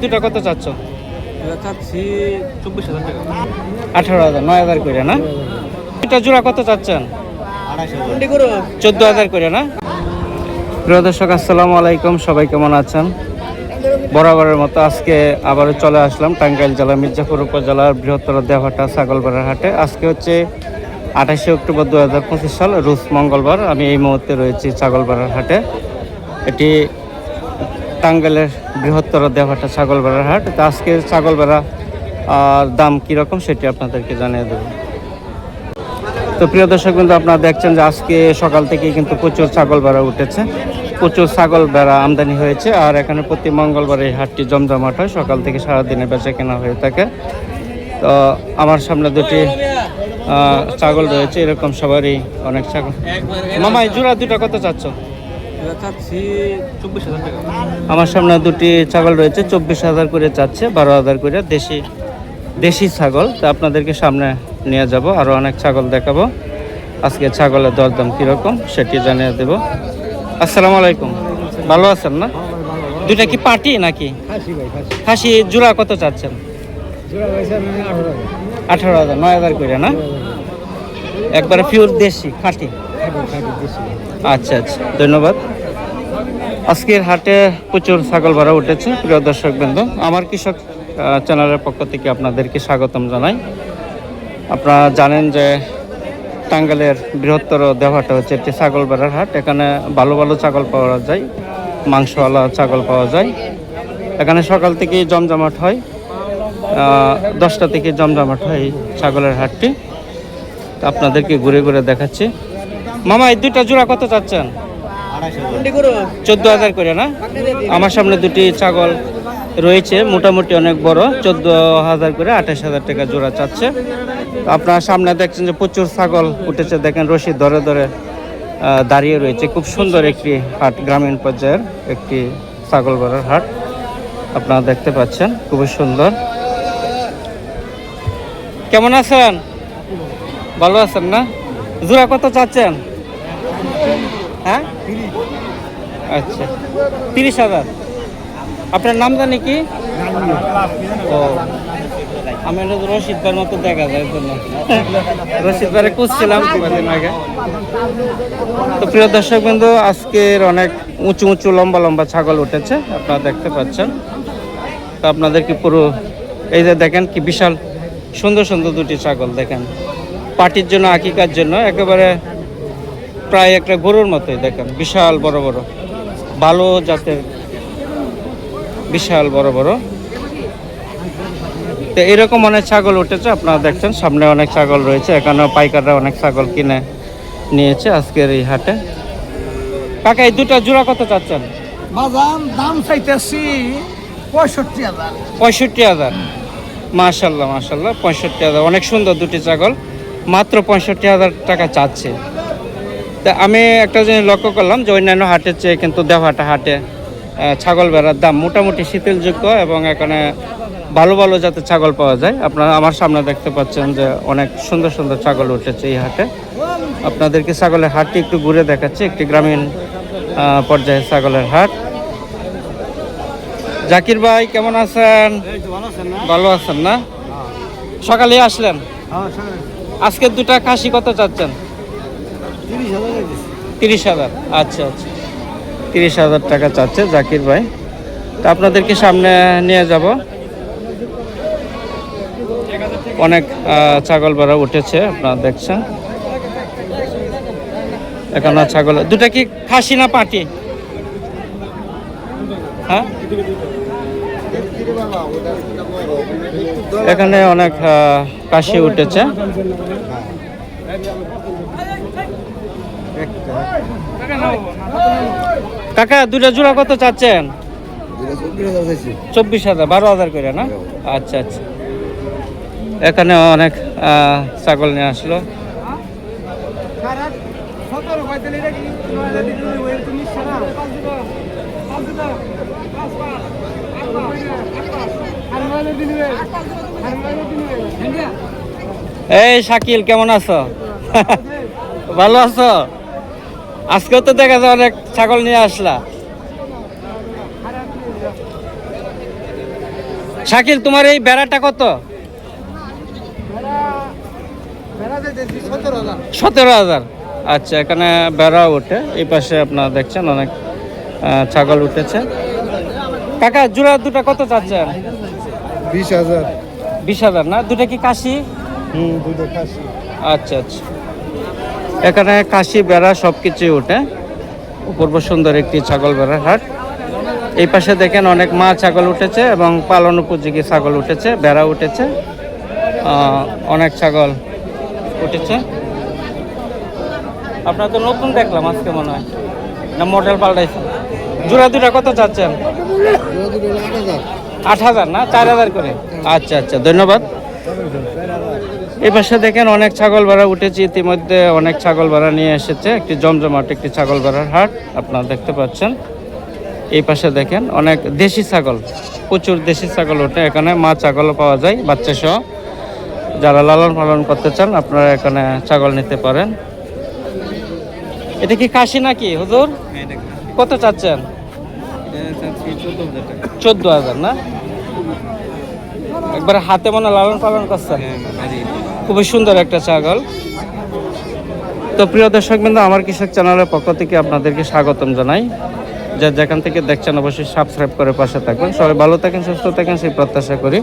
দুটা কত চাচ্ছ? চাচ্ছি চব্বিশ হাজার টাকা। আঠারো হাজার নয় হাজার করে না? দুটা জোড়া কত চাচ্ছেন? চোদ্দ হাজার। করে না? প্রিয় দর্শক আসসালামু আলাইকুম সবাই কেমন আছেন? বরাবরের মতো আজকে আবারও চলে আসলাম টাঙ্গাইল জেলা মির্জাপুর উপজেলার বৃহত্তর দেওয়াটা ছাগলপাড়ার হাটে। আজকে হচ্ছে আঠাশে অক্টোবর দু হাজার পঁচিশ সাল রুশ মঙ্গলবার আমি এই মুহূর্তে রয়েছি ছাগলপাড়ার হাটে। এটি টাঙ্গাইলের বৃহত্তর দেওয়াটা ছাগলপাড়ার হাট। তো আজকে ছাগলপাড়া আর দাম কীরকম সেটি আপনাদেরকে জানিয়ে দেবো। তো প্রিয় দর্শক কিন্তু আপনারা দেখছেন যে আজকে সকাল থেকে কিন্তু প্রচুর ছাগল বেড়া উঠেছে। প্রচুর ছাগল বেড়া আমদানি হয়েছে আর এখানে প্রতি মঙ্গলবার এই হাটটি জমজমাট হয়। সকাল থেকে সারাদিনে বেচা কেনা হয়ে থাকে। তো আমার সামনে দুটি ছাগল রয়েছে। এরকম সবারই অনেক ছাগল। মামা এই জোড়া দুটা কত চাচ্ছ? আমার সামনে দুটি ছাগল রয়েছে চব্বিশ হাজার করে চাচ্ছে বারো হাজার করে দেশি দেশি ছাগল। তো আপনাদেরকে সামনে নিয়ে যাব আরও অনেক ছাগল দেখাবো। আজকে ছাগলের দরদাম কীরকম সেটি জানিয়ে দেব। আসসালামু আলাইকুম। ভালো আছেন না? দুটা কি পাটি নাকি? খাসি জোড়া কত চাচ্ছেন? আঠারো হাজার। নয় হাজার করে না? একবারে পিওর দেশি খাঁটি? খাটি আচ্ছা আচ্ছা ধন্যবাদ। আজকের হাটে প্রচুর ছাগল ভাড়া উঠেছে, প্রিয় দর্শক বৃন্দ আমার কৃষক চ্যানেলের পক্ষ থেকে আপনাদেরকে স্বাগতম জানাই। আপনারা জানেন যে টাঙ্গাইলের বৃহত্তর দেওয়াটা হচ্ছে একটি ছাগল বেড়ার হাট। এখানে ভালো ভালো ছাগল পাওয়া যায়, মাংসওয়ালা ছাগল পাওয়া যায়। এখানে সকাল থেকেই জমজমাট হয় দশটা থেকে জমজমাট হয় ছাগলের হাটটি। আপনাদেরকে ঘুরে ঘুরে দেখাচ্ছি। মামা এই দুইটা জোড়া কত চাচ্ছেন? চোদ্দ হাজার করে না? আমার সামনে দুটি ছাগল রয়েছে, মোটামুটি অনেক বড়। চোদ্দ হাজার করে আঠাশ হাজার টাকা জোড়া চাচ্ছে। আপনার সামনে দেখছেন যে প্রচুর ছাগল উঠেছে। দেখেন রশি ধরে ধরে দাঁড়িয়ে রয়েছে। খুব সুন্দর একটি হাট, গ্রামীণ পর্যায়ের একটি ছাগল বড়ার হাট। আপনারা দেখতে পাচ্ছেন, খুবই সুন্দর। কেমন আছেন? ভালো আছেন না? জোড়া কত চাচ্ছেন? হ্যাঁ? আচ্ছা। তিরিশ হাজার। আপনার নাম জানি কি? ও। আমি রশিদ ভাইয়ের মতো দেখা যায় জন্য রশিদ ভাইরে খুঁজছিলাম কদিন আগে। তো প্রিয় দর্শক বিন্দু আজকের অনেক উঁচু উঁচু, লম্বা লম্বা ছাগল উঠেছে, আপনারা দেখতে পাচ্ছেন। তো আপনাদেরকে পুরো, এই যে দেখেন কি বিশাল, সুন্দর সুন্দর দুটি ছাগল দেখেন। পার্টির জন্য, আকিকার জন্য, একেবারে প্রায় একটা গরুর মতোই দেখেন, বিশাল বড় বড়। ভালো জাতের বিশাল বড় বড়। তো এরকম অনেক ছাগল উঠেছে আপনারা দেখছেন সামনে অনেক ছাগল রয়েছে এখানেও পাইকাররা অনেক ছাগল কিনে নিয়েছে আজকের এই হাটে। কাকা এই দুটা জোড়া কত চাচ্ছেন? বাজাম দাম চাইতেছি পঁয়ষট্টি হাজার। পঁয়ষট্টি হাজার। মাশাল্লাহ মাশাল্লাহ পঁয়ষট্টি হাজার। অনেক সুন্দর দুটি ছাগল মাত্র পঁয়ষট্টি হাজার টাকা চাচ্ছে। তা আমি একটা জিনিস লক্ষ্য করলাম যে অন্যান্য হাটের চেয়ে কিন্তু দেওয়াটা হাটে ছাগল বেড়ার দাম মোটামুটি শীতলযোগ্য এবং এখানে ভালো ভালো জাতের ছাগল পাওয়া যায়। আপনারা আমার সামনে দেখতে পাচ্ছেন যে অনেক সুন্দর সুন্দর ছাগল উঠেছে এই হাটে। আপনাদেরকে ছাগলের হাটটি একটু ঘুরে দেখাচ্ছি একটি গ্রামীণ পর্যায়ে ছাগলের হাট। জাকির ভাই কেমন আছেন? ভালো আছেন না? ভালো সকালে আসলেন? হ্যাঁ আজকে দুটা খাসি কত চাচ্ছেন? তিরিশ হাজার আচ্ছা আচ্ছা। তিরিশ হাজার টাকা চাচ্ছে জাকির ভাই। তা আপনাদেরকে সামনে নিয়ে যাব। অনেক ছাগল বেড়া উঠেছে, আপনারা দেখছেন। এখানে ছাগল, দুটা কি খাসি না পাটি? হ্যাঁ? এখানে অনেক কাশি উঠেছে। কাকা দুটা জোড়া কত চাচ্ছেন? চব্বিশ হাজার বারো হাজার করে না? আচ্ছা আচ্ছা। এখানে অনেক ছাগল নিয়ে আসলো। এই শাকিল কেমন আছো? ভালো আছো? আজকেও তো দেখা যায় অনেক ছাগল নিয়ে আসলা। শাকিল তোমার এই বেড়াটা কত? সতেরো হাজার। আচ্ছা এখানে বেড়া ওঠে। এই পাশে আপনারা দেখছেন অনেক ছাগল উঠেছে। কাকা জোড়া দুটা কত চাচ্ছেন? বিশ হাজার। বিশ হাজার না? দুটা কি কাশি? হুম দুটো খাসি আচ্ছা আচ্ছা। এখানে কাশি, বেড়া সব কিছুই ওঠে। অপূর্ব সুন্দর একটি ছাগল বেড়ার হাট। এই পাশে দেখেন অনেক মা ছাগল উঠেছে এবং পালন উপযোগী ছাগল উঠেছে, বেড়া উঠেছে। অনেক ছাগল উঠেছে। আপনার তো নতুন দেখলাম আজকে মনে হয়। না, মডেল পাল্টাইছে। জোড়া দুটা কত চাচ্ছেন? আট হাজার না? চার হাজার করে? আচ্ছা আচ্ছা ধন্যবাদ। এই পাশে দেখেন অনেক ছাগল ভাড়া উঠেছে ইতিমধ্যে অনেক ছাগল ভাড়া নিয়ে এসেছে। একটি জমজমাট একটি ছাগল ভাড়ার হাট আপনারা দেখতে পাচ্ছেন। এই পাশে দেখেন অনেক দেশি ছাগল প্রচুর দেশি ছাগল ওঠে। এখানে মা ছাগলও পাওয়া যায় বাচ্চা সহ। যারা লালন পালন করতে চান আপনারা এখানে ছাগল নিতে পারেন। এটা কি কাশি নাকি হুজুর? কত চাচ্ছেন? চোদ্দ হাজার না? একবার হাতে মনে লালন পালন করছেন। খুবই সুন্দর একটা ছাগল। তো প্রিয় দর্শক বিন্দু আমার কৃষক চ্যানেলের পক্ষ থেকে আপনাদেরকে স্বাগতম জানাই। যা যেখান থেকে দেখছেন, অবশ্যই সাবস্ক্রাইব করে পাশে থাকবেন সবাই ভালো থাকেন, সুস্থ থাকেন, সেই প্রত্যাশা করি।